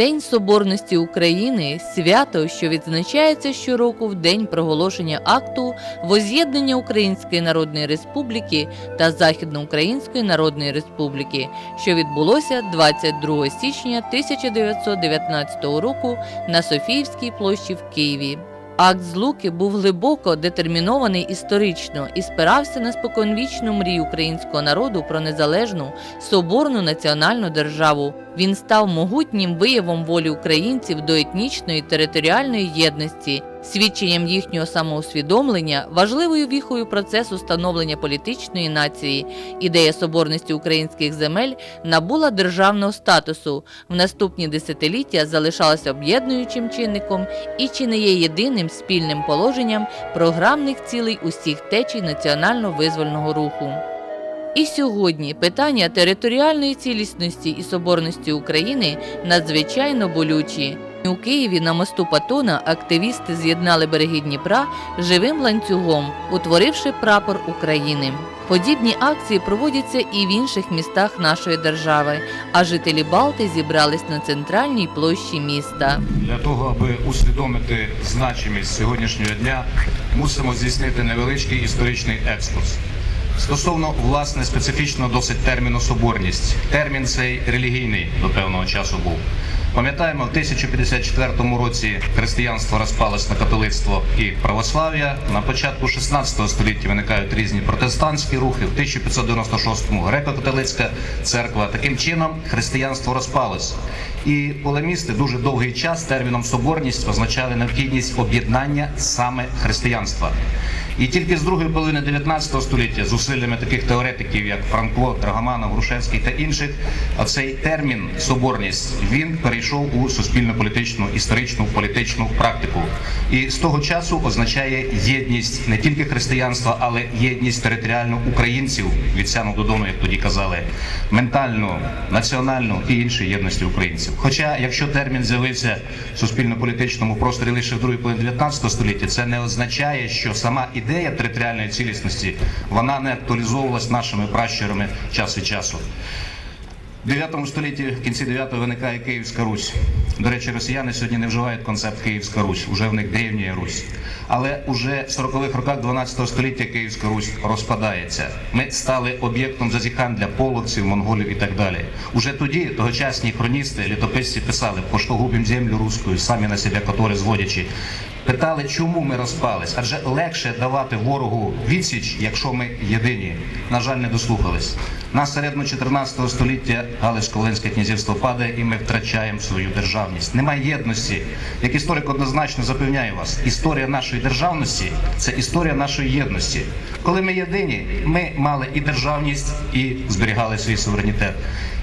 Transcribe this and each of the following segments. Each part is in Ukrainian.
День Соборності України свято, що відзначається щороку в день проголошення акту воз'єднання Української Народної Республіки та Західноукраїнської Народної Республіки, що відбулося 22 січня 1919 року на Софіївській площі в Києві. Акт злуки був глибоко детермінований історично і спирався на споконвічну мрію українського народу про незалежну соборну національну державу. Він став могутнім виявом волі українців до етнічної територіальної єдності, свідченням їхнього самоусвідомлення, важливою віхою процесу становлення політичної нації. Ідея соборності українських земель набула державного статусу. В наступні десятиліття залишалася об'єднуючим чинником і чи не є єдиним спільним положенням програмних цілей усіх течій національно-визвольного руху. І сьогодні питання територіальної цілісності і соборності України надзвичайно болючі. У Києві на мосту Патона активісти з'єднали береги Дніпра живим ланцюгом, утворивши прапор України. Подібні акції проводяться і в інших містах нашої держави, а жителі Балти зібрались на центральній площі міста. Для того, аби усвідомити значимість сьогоднішнього дня, мусимо здійснити невеличкий історичний екскурс. Стосовно власне специфічного досить терміну соборність. Термін цей релігійний до певного часу був. Пам'ятаємо, в 1054 році християнство розпалось на католицтво і православ'я. На початку 16 століття виникають різні протестантські рухи. В 1596-му греко-католицька церква. Таким чином християнство розпалось. І полемісти дуже довгий час терміном соборність означали необхідність об'єднання саме християнства. І тільки з другої половини 19 століття, з усиллями таких теоретиків, як Франко, Драгоманов, Грушевський та інших, оцей термін соборність він перейшов у суспільно-політичну, історичну, політичну практику. І з того часу означає єдність не тільки християнства, але єдність територіально українців від сяну Додону, як тоді казали, ментальну, національну і інші єдності українців. Хоча, якщо термін з'явився в суспільно-політичному просторі лише в другій половині 19 століття, це не означає, що сама ідея територіальної цілісності вона не актуалізовувалась нашими пращурами час від часу. В 9 столітті, в кінці 9-го виникає Київська Русь. До речі, росіяни сьогодні не вживають концепт Київська Русь, уже в них древня Русь. Але уже в 40-х роках 12 століття Київська Русь розпадається. Ми стали об'єктом зазіхань для половців, монголів і так далі. Уже тоді тогочасні хроністи, літописці писали, по що губим землю руською, самі на себе котори зводячи. Питали, чому ми розпались? Адже легше давати ворогу відсіч, якщо ми єдині. На жаль, не дослухались. На середину 14 століття Галицько-Волинське князівство падає, і ми втрачаємо свою державність. Немає єдності. Як історик однозначно запевняю вас, історія нашої державності це історія нашої єдності. Коли ми єдині, ми мали і державність, і зберігали свій суверенітет.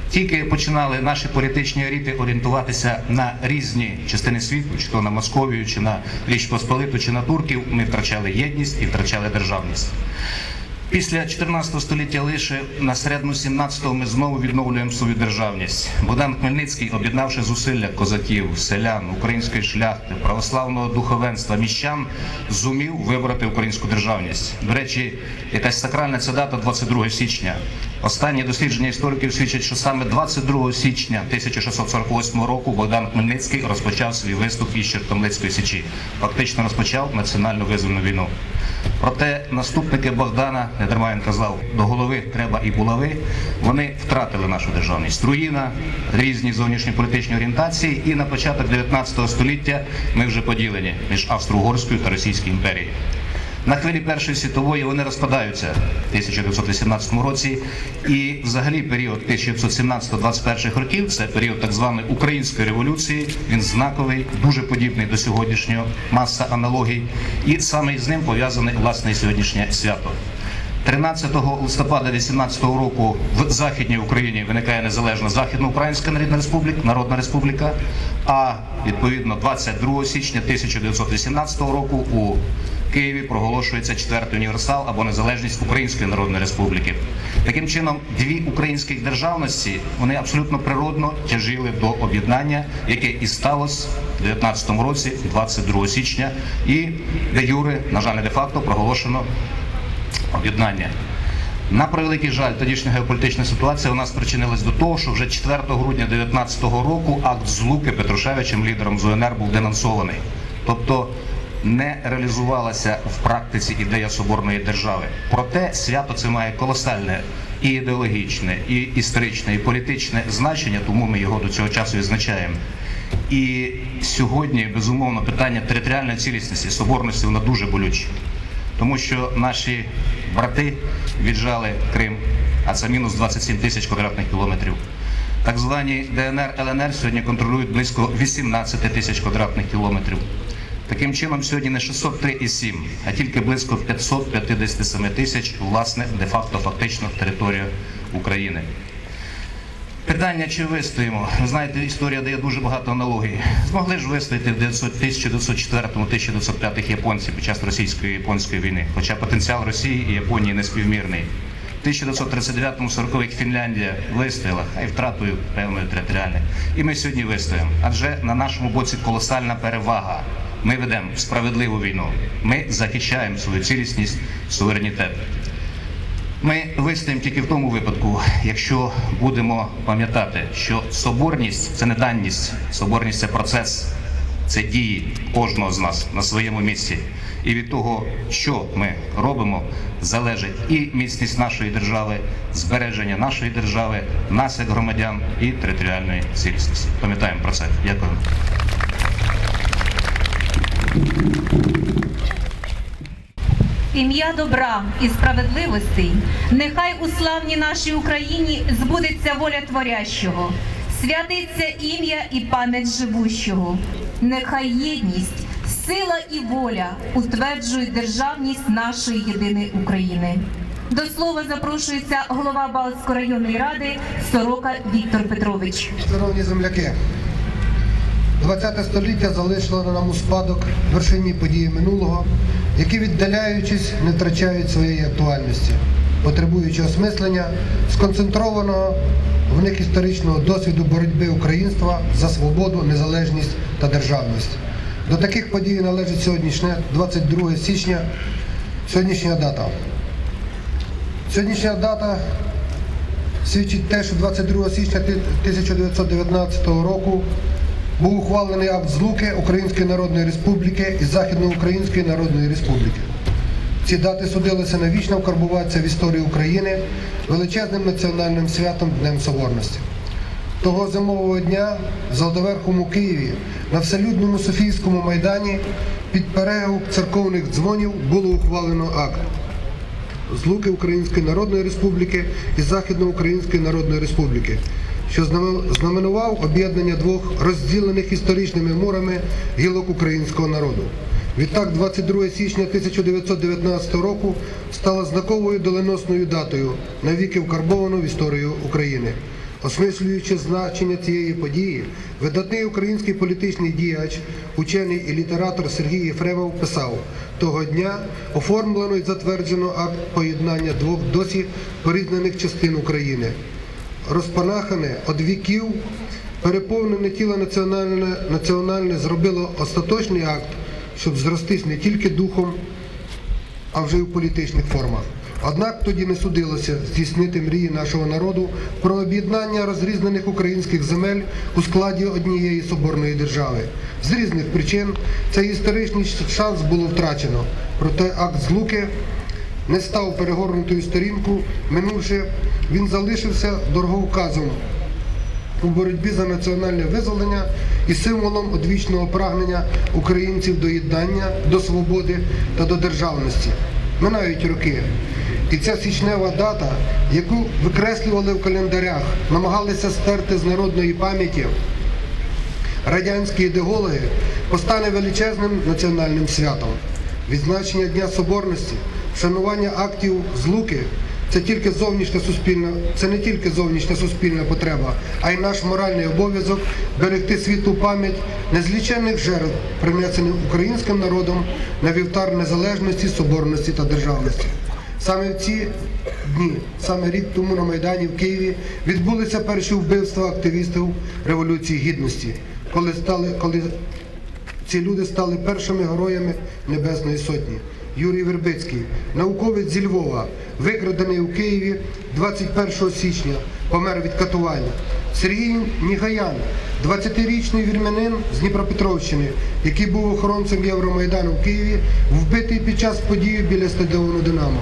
Тільки починали наші політичні еліти орієнтуватися на різні частини світу, чи то на Московію, чи на Річ Посполиту, чи на турків, ми втрачали єдність і втрачали державність. Після 14 століття лише на середину 17-го ми знову відновлюємо свою державність. Богдан Хмельницький, об'єднавши зусилля козаків, селян, української шляхти, православного духовенства, міщан, зумів вибрати українську державність. До речі, якась сакральна ця дата 22 січня. Останні дослідження істориків свідчать, що саме 22 січня 1648 року Богдан Хмельницький розпочав свій виступ із Чертомлицької січі. Фактично розпочав національну визвольну війну. Проте наступники Богдана, не дарма він казав, до голови треба і булави. Вони втратили нашу державність. Руїна, різні зовнішньополітичні орієнтації, і на початок 19 століття ми вже поділені між Австро-Угорською та Російською імперією. На хвилі Першої світової вони розпадаються в 1918 році, і взагалі період 1917-21 років це період так званої української революції. Він знаковий, дуже подібний до сьогоднішнього, маса аналогій, і саме з ним пов'язане власне сьогоднішнє свято. 13 листопада 18 року в Західній Україні виникає незалежна Західноукраїнська Народна Республіка, Народна Республіка, а відповідно 22 січня 1918 року у Києві проголошується четвертий універсал або незалежність Української Народної Республіки. Таким чином, дві українських державності вони абсолютно природно тяжили до об'єднання, яке і сталося в 19 році, 22 січня, і де юре, на жаль, де факто проголошено об'єднання. На превеликий жаль, тодішня геополітична ситуація у нас причинилась до того, що вже 4 грудня 2019 року акт злуки Петрушевичем, лідером ЗУНР, був денонсований. Тобто не реалізувалася в практиці ідея соборної держави. Проте свято це має колосальне і ідеологічне, і історичне, і політичне значення, тому ми його до цього часу відзначаємо. І сьогодні, безумовно, питання територіальної цілісності, соборності воно дуже болюче. Тому що наші брати віджали Крим, а це мінус 27 тисяч квадратних кілометрів. Так звані ДНР, ЛНР сьогодні контролюють близько 18 тисяч квадратних кілометрів. Таким чином, сьогодні не 603,7, а тільки близько 557 тисяч, власне, де-факто фактично територія України. Питання, чи вистоїмо? Ви знаєте, історія дає дуже багато аналогій. Змогли ж вистояти в 1904-1905 японці під час російсько-японської війни, хоча потенціал Росії і Японії не співмірний. В 1939-40 Фінляндія вистояла, а й втратою певної територіальної. І ми сьогодні вистоїмо. Адже на нашому боці колосальна перевага. Ми ведемо справедливу війну. Ми захищаємо свою цілісність, суверенітет. Ми вистоїмо тільки в тому випадку, якщо будемо пам'ятати, що соборність це не даність, соборність це процес, це дії кожного з нас на своєму місці. І від того, що ми робимо, залежить і міцність нашої держави, збереження нашої держави, нас як громадян і територіальної цілісності. Пам'ятаємо про це. Дякую. Ім'я добра і справедливості, нехай у славній нашій Україні збудеться воля творящого, святиться ім'я і пам'ять живущого. Нехай єдність, сила і воля утверджують державність нашої єдиної України. До слова запрошується голова Балтської районної ради Сорока Віктор Петрович. Шановні земляки, 20 століття залишило нам у спадок вершинні події минулого, які, віддаляючись, не втрачають своєї актуальності, потребуючи осмислення, сконцентрованого в них історичного досвіду боротьби українства за свободу, незалежність та державність. До таких подій належить сьогоднішнє 22 січня, сьогоднішня дата. Сьогоднішня дата свідчить те, що 22 січня 1919 року був ухвалений акт злуки Української Народної Республіки і Західноукраїнської Народної Республіки. Ці дати судилися навічно вкарбуватися в історію України величезним національним святом Днем Соборності. Того зимового дня в Золотоверхому Києві на вселюдному Софійському майдані під перегук церковних дзвонів було ухвалено акт злуки Української Народної Республіки і Західноукраїнської Народної Республіки, що знаменував об'єднання двох розділених історичними мурами гілок українського народу. Відтак, 22 січня 1919 року стала знаковою доленосною датою, навіки вкарбовану в історію України. Осмислюючи значення цієї події, видатний український політичний діяч, учений і літератор Сергій Єфремов писав: того дня оформлено і затверджено акт поєднання двох досі порізнених частин України. Розпанахане од віків, переповнене тіло національне, національне зробило остаточний акт, щоб зростись не тільки духом, а вже й у політичних формах. Однак тоді не судилося здійснити мрії нашого народу про об'єднання розрізнених українських земель у складі однієї соборної держави. З різних причин цей історичний шанс було втрачено. Проте акт злуки не став перегорнутою сторінку, минувши, він залишився дороговказом у боротьбі за національне визволення і символом одвічного прагнення українців до єднання, до свободи та до державності. Минають роки. І ця січнева дата, яку викреслювали в календарях, намагалися стерти з народної пам'яті радянські ідеологи, постане величезним національним святом. Відзначення Дня Соборності, вшанування актів злуки це тільки зовнішня суспільна, це не тільки зовнішня суспільна потреба, а й наш моральний обов'язок берегти світлу пам'ять незліченних жертв, принесених українським народом на вівтар незалежності, соборності та державності. Саме в ці дні, саме рік тому на Майдані в Києві відбулися перші вбивства активістів Революції Гідності, коли стали, коли ці люди стали першими героями Небесної Сотні. Юрій Вербицький, науковець зі Львова, викрадений у Києві 21 січня, помер від катування. Сергій Нігаян, 20-річний вірмянин з Дніпропетровщини, який був охоронцем Євромайдану в Києві, вбитий під час події біля стадіону Динамо.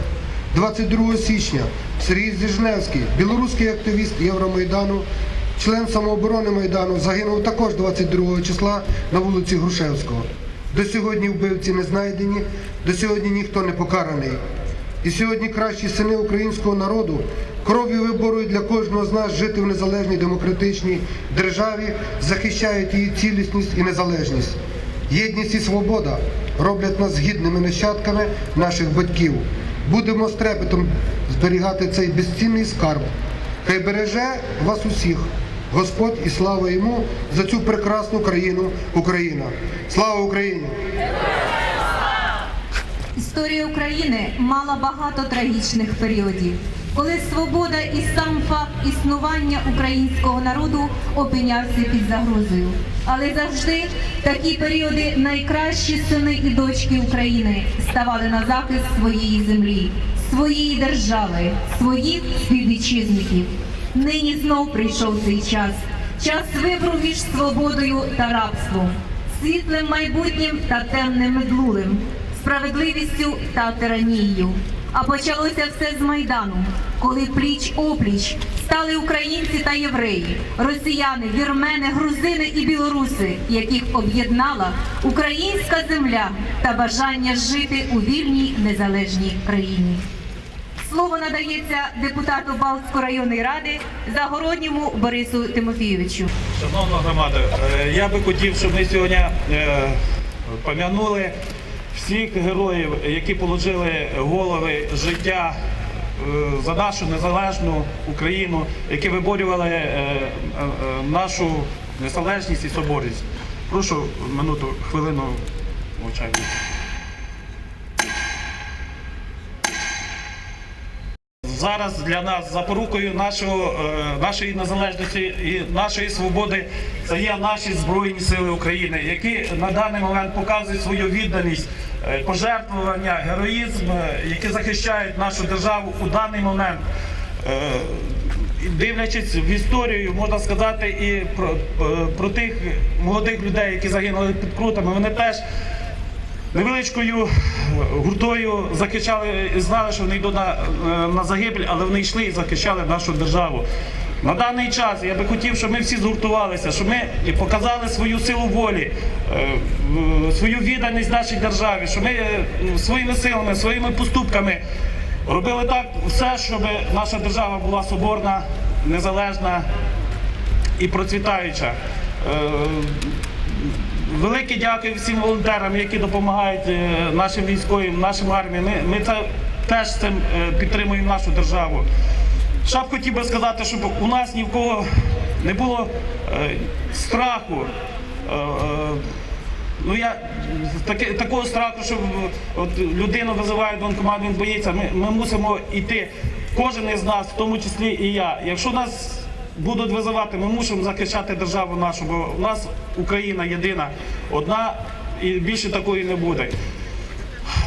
22 січня Сергій Зіжневський, білоруський активіст Євромайдану, член самооборони Майдану, загинув також 22 числа на вулиці Грушевського. До сьогодні вбивці не знайдені, до сьогодні ніхто не покараний. І сьогодні кращі сини українського народу кров'ю виборують для кожного з нас жити в незалежній демократичній державі, захищають її цілісність і незалежність. Єдність і свобода роблять нас гідними нащадками наших батьків. Будемо з зберігати цей безцінний скарб. Хай береже вас усіх. Господь і слава йому за цю прекрасну країну Україна. Слава Україні! Історія України мала багато трагічних періодів, коли свобода і сам факт існування українського народу опинявся під загрозою. Але завжди такі періоди найкращі сини і дочки України ставали на захист своєї землі, своєї держави, своїх співвітчизників. Нині знов прийшов цей час. Час вибору між свободою та рабством, світлим майбутнім та темним минулим, справедливістю та тиранією. А почалося все з Майдану, коли пліч опліч стали українці та євреї, росіяни, вірмени, грузини і білоруси, яких об'єднала українська земля та бажання жити у вільній незалежній країні. Слово надається депутату Балтської районної ради Загородньому Борису Тимофійовичу. Шановна громада, е, я би хотів, щоб ми сьогодні е, пам'янули всіх героїв, які положили голови життя е, за нашу незалежну Україну, які виборювали нашу незалежність і соборність. Прошу минуту, хвилину мовчання. Зараз для нас запорукою нашого, е, нашої незалежності і нашої свободи це є наші Збройні Сили України, які на даний момент показують свою відданість, е, пожертвування, героїзм, е, які захищають нашу державу у даний момент. Дивлячись в історію, можна сказати і про, про тих молодих людей, які загинули під крутами, вони теж невеличкою гуртою захищали знали, що вони йдуть на, е, на загибель, але вони йшли і захищали нашу державу. На даний час я би хотів, щоб ми всі згуртувалися, щоб ми показали свою силу волі, е, свою відданість нашій державі, щоб ми е, своїми силами, своїми поступками робили так все, щоб наша держава була соборна, незалежна і процвітаюча. Велике дякую всім волонтерам, які допомагають е, нашим військовим, нашим арміям. Ми, ми це теж цим е, підтримуємо нашу державу. Ще б хотів би сказати, щоб у нас ні в кого не було е, страху. Е, е, Ну я таке, такого страху, що людину визивають до воєнкомат, він боїться. Ми, ми мусимо йти, кожен із нас, в тому числі і я. Якщо нас будуть визивати, ми мусимо захищати державу нашу, бо в нас Україна єдина, одна і більше такої не буде.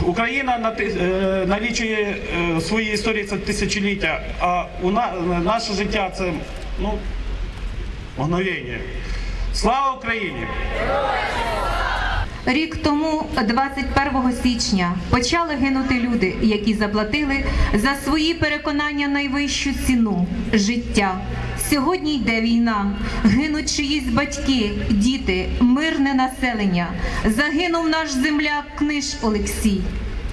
Україна е, налічує е, свої історії це тисячоліття, а у на, наше життя це ну, мгновення. Слава Україні! Рік тому, 21 січня, почали гинути люди, які заплатили за свої переконання найвищу ціну життя. Сьогодні йде війна, гинуть чиїсь батьки, діти, мирне населення. Загинув наш земляк книж Олексій.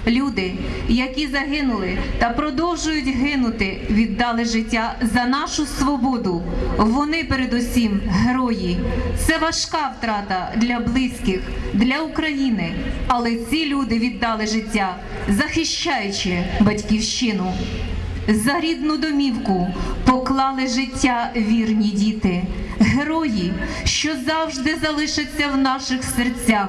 Люди, які загинули та продовжують гинути, віддали життя за нашу свободу. Вони передусім герої. Це важка втрата для близьких, для України. Але ці люди віддали життя, захищаючи батьківщину. За рідну домівку поклали життя вірні діти, герої, що завжди залишаться в наших серцях.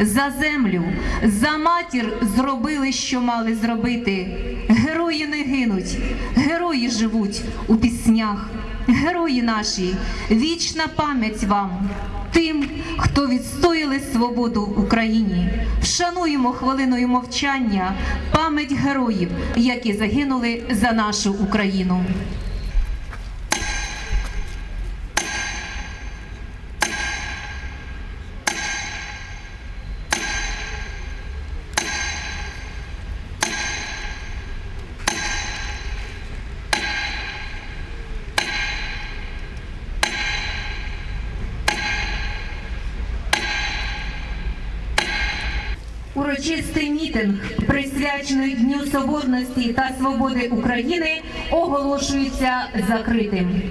За землю, за матір зробили, що мали зробити. Герої не гинуть, герої живуть у піснях. Герої наші, вічна пам'ять вам. Тим, хто відстояли свободу Україні. Вшануємо хвилиною мовчання пам'ять героїв, які загинули за нашу Україну. Мітинг, присвячений Дню Соборності та Свободи України, оголошується закритим.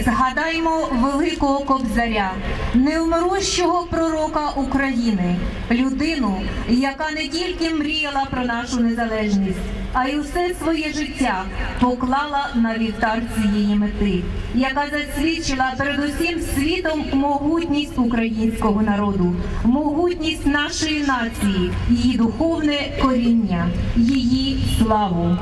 Згадаймо великого кобзаря, невмирущого пророка України, людину, яка не тільки мріяла про нашу незалежність, а й усе своє життя поклала на вівтар цієї мети, яка засвідчила перед усім світом могутність українського народу, могутність нашої нації, її духовне коріння, її славу.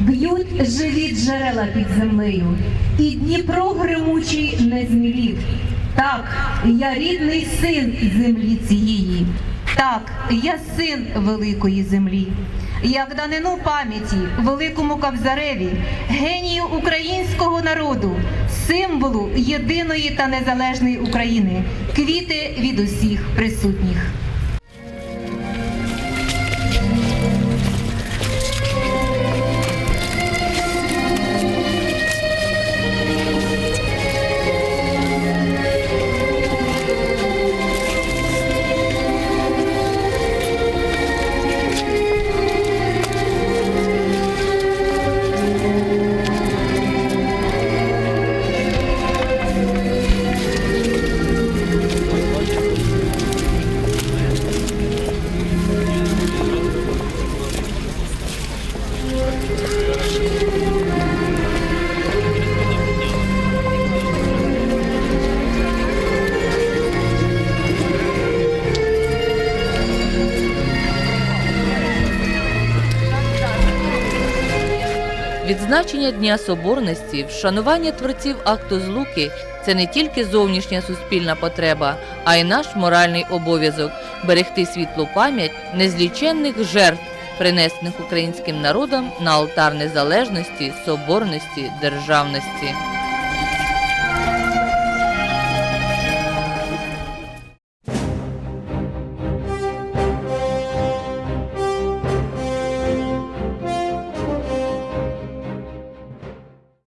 Б'ють живі джерела під землею, і Дніпро гримучий не змілів. Так, я рідний син землі цієї. Так, я син великої землі. Як данину пам'яті великому Кавзареві, генію українського народу, символу єдиної та незалежної України, квіти від усіх присутніх. Відзначення Дня Соборності, вшанування творців акту злуки це не тільки зовнішня суспільна потреба, а й наш моральний обов'язок берегти світлу пам'ять незліченних жертв, принесених українським народом на алтар незалежності, соборності, державності.